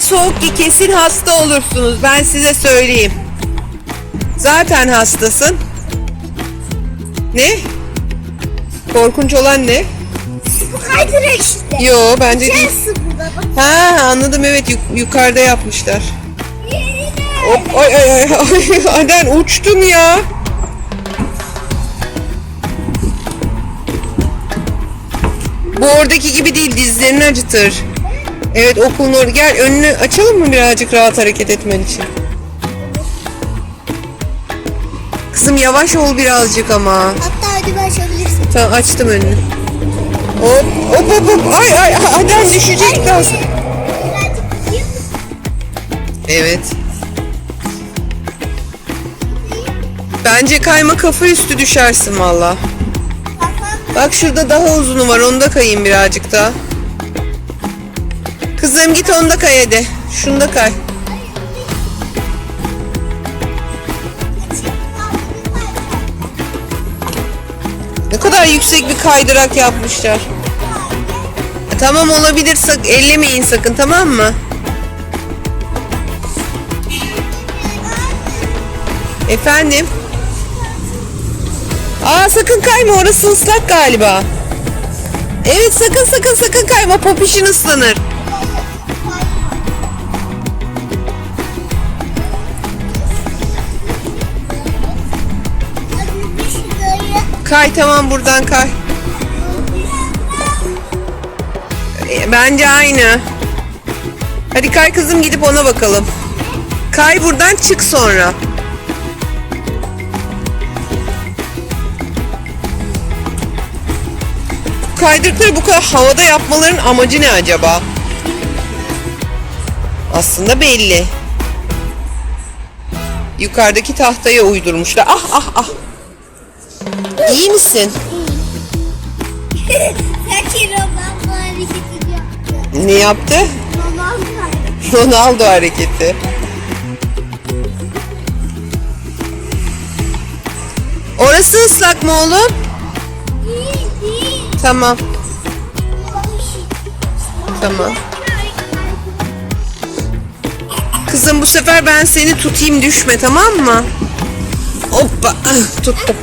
Soğuk ki kesin hasta olursunuz. Ben size söyleyeyim. Zaten hastasın. Ne? Korkunç olan ne? Bu kaydırak işte. Yo bence değil. Nasıl burada bak. Ha anladım evet yuk- yukarıda yapmışlar. Hop ay ay ay ay Aden uçtun ya. Bu oradaki gibi değil dizlerini acıtır. Evet okulun orada. Gel önünü açalım mı birazcık rahat hareket etmen için? Kızım yavaş ol birazcık ama. Hatta ödümü açabilirsin. Tamam açtım önünü. Hop hop hop hop. Ay ay ay, Aden düşecek biraz. Evet. Bence kayma kafa üstü düşersin valla. Bak şurada daha uzunu var. Onda kayayım birazcık daha. Kızım git onda kay hadi. Şunda kay. Ne kadar yüksek bir kaydırak yapmışlar. E, Tamam olabilir. Sak ellemeyin sakın tamam mı? Efendim? Aa sakın kayma orası ıslak galiba. Evet sakın sakın sakın kayma popişin ıslanır. Kay tamam buradan kay. Bence aynı. Hadi kay kızım gidip ona bakalım. Kay buradan çık sonra. Bu Kaydıkları bu kadar havada yapmaların amacı ne acaba? Aslında belli. Yukarıdaki tahtaya uydurmuşlar. Ah ah ah. İyi misin? Sanki Ronaldo hareketi yaptı. Ne yaptı? Ronaldo hareketi. Ronaldo hareketi. Orası ıslak mı oğlum? Değil değil. Tamam, tamam. Kızım bu sefer ben seni tutayım düşme tamam mı? Hoppa ah, tuttum.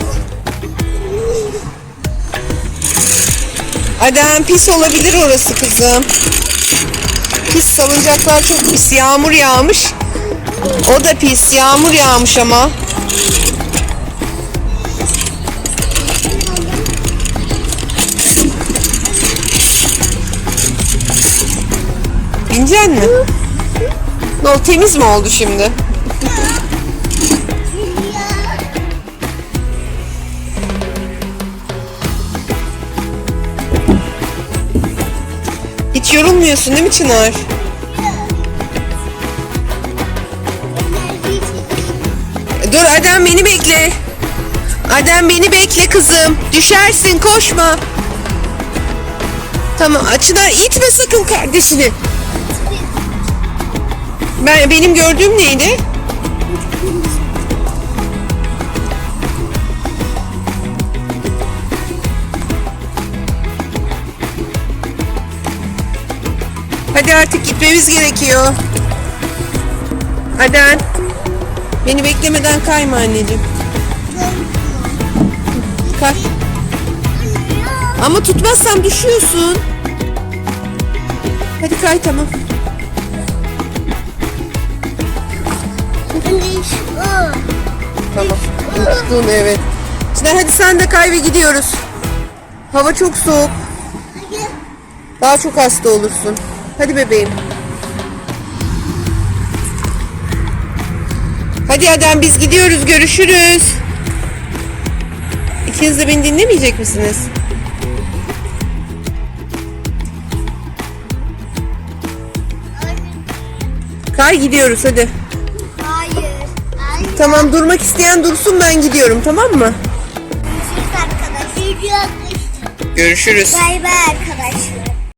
Adem pis olabilir orası kızım. Pis salıncaklar çok pis. Yağmur yağmış. O da pis. Yağmur yağmış ama. Binecek mi? Ne oldu? Temiz mi oldu şimdi? Hiç yorulmuyorsun değil mi Çınar? Dur Adem beni bekle. Adem beni bekle kızım. Düşersin koşma. Tamam Çınar itme sakın kardeşini. Ben benim gördüğüm neydi? Hadi artık gitmemiz gerekiyor. Aden. Beni beklemeden kayma anneciğim. Kay. Ama tutmazsam düşüyorsun. Hadi kay tamam. Tamam. Unuttun evet. Çınar hadi sen de kay ve gidiyoruz. Hava çok soğuk. Daha çok hasta olursun. Hadi bebeğim. Hadi Adem biz gidiyoruz. Görüşürüz. İkiniz de beni dinlemeyecek misiniz? Kay gidiyoruz hadi. Hayır. Hayır. Tamam durmak isteyen dursun ben gidiyorum tamam mı? Görüşürüz arkadaşlar. Görüşürüz. Bay bay arkadaşlar.